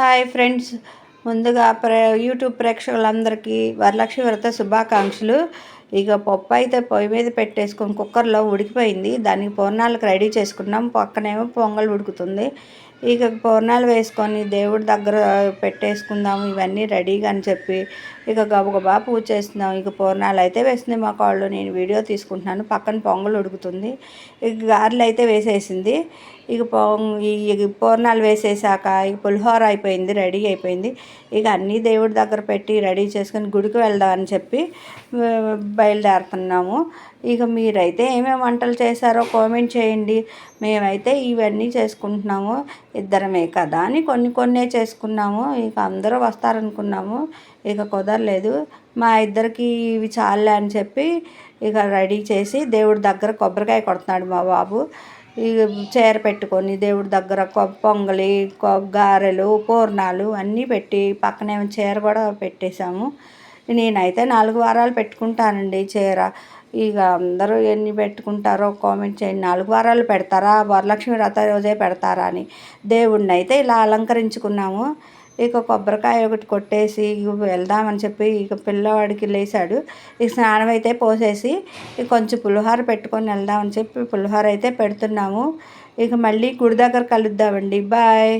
Hi friends. ముందుగా ప్రే YouTube ప్రేక్షకులందరికీ వరలక్ష్మి వ్రత శుభాకాంక్షలు. ఇక పప్పు అయితే పొయ్యి మీద పెట్టేసుకొని కుక్కర్లో ఉడికిపోయింది. దానికి పూర్ణాలకు రెడీ చేసుకున్నాం. పక్కనేమో పొంగల్ ఉడుకుతుంది. ఇక పూర్ణాలు వేసుకొని దేవుడి దగ్గర పెట్టేసుకుందాం ఇవన్నీ రెడీగా అని చెప్పి ఇక గబగబా పూజ చేస్తున్నాం. ఇక పూర్ణాలు అయితే వేసింది మా కాళ్ళు. నేను వీడియో తీసుకుంటున్నాను. పక్కన పొంగల్ ఉడుకుతుంది. ఇక గారెలు అయితే వేసేసింది. ఇక ఈ పూర్ణాలు వేసేసాక ఇక పులిహోర అయిపోయింది. రెడీ అయిపోయింది. ఇక అన్నీ దేవుడి దగ్గర పెట్టి రెడీ చేసుకొని గుడికి వెళ్దామని చెప్పి బయలుదేరుతున్నాము. ఇక మీరైతే ఏమేమి వంటలు చేశారో కామెంట్ చేయండి. మేమైతే ఇవన్నీ చేసుకుంటున్నాము. ఇద్దరమే కదా అని కొన్ని కొన్నే చేసుకున్నాము. ఇక అందరూ వస్తారనుకున్నాము. ఇక కుదరలేదు. మా ఇద్దరికి ఇవి చాలే అని చెప్పి ఇక రెడీ చేసి దేవుడి దగ్గర కొబ్బరికాయ కొడుతున్నాడు మా బాబు. ఇక చీర పెట్టుకొని దేవుడి దగ్గర పొంగలి గారెలు పూర్ణాలు అన్నీ పెట్టి పక్కనే చీర కూడా పెట్టేశాము. నేనైతే నాలుగు వారాలు పెట్టుకుంటానండి చీర. ఇక అందరూ ఎన్ని పెట్టుకుంటారో కామెంట్ చేయండి. నాలుగు వారాలు పెడతారా? వరలక్ష్మి వ్రత రోజే పెడతారా అని. దేవుడిని అయితే ఇలా అలంకరించుకున్నాము. ఇక కొబ్బరికాయ ఒకటి కొట్టేసి వెళ్దామని చెప్పి ఇక పిల్లవాడికి లేచాడు ఇక స్నానం అయితే పోసేసి ఇక కొంచెం పులిహోర పెట్టుకొని వెళ్దామని చెప్పి పులిహోర అయితే పెడుతున్నాము. ఇక మళ్ళీ గుడి దగ్గర కలుద్దామండి. బాయ్.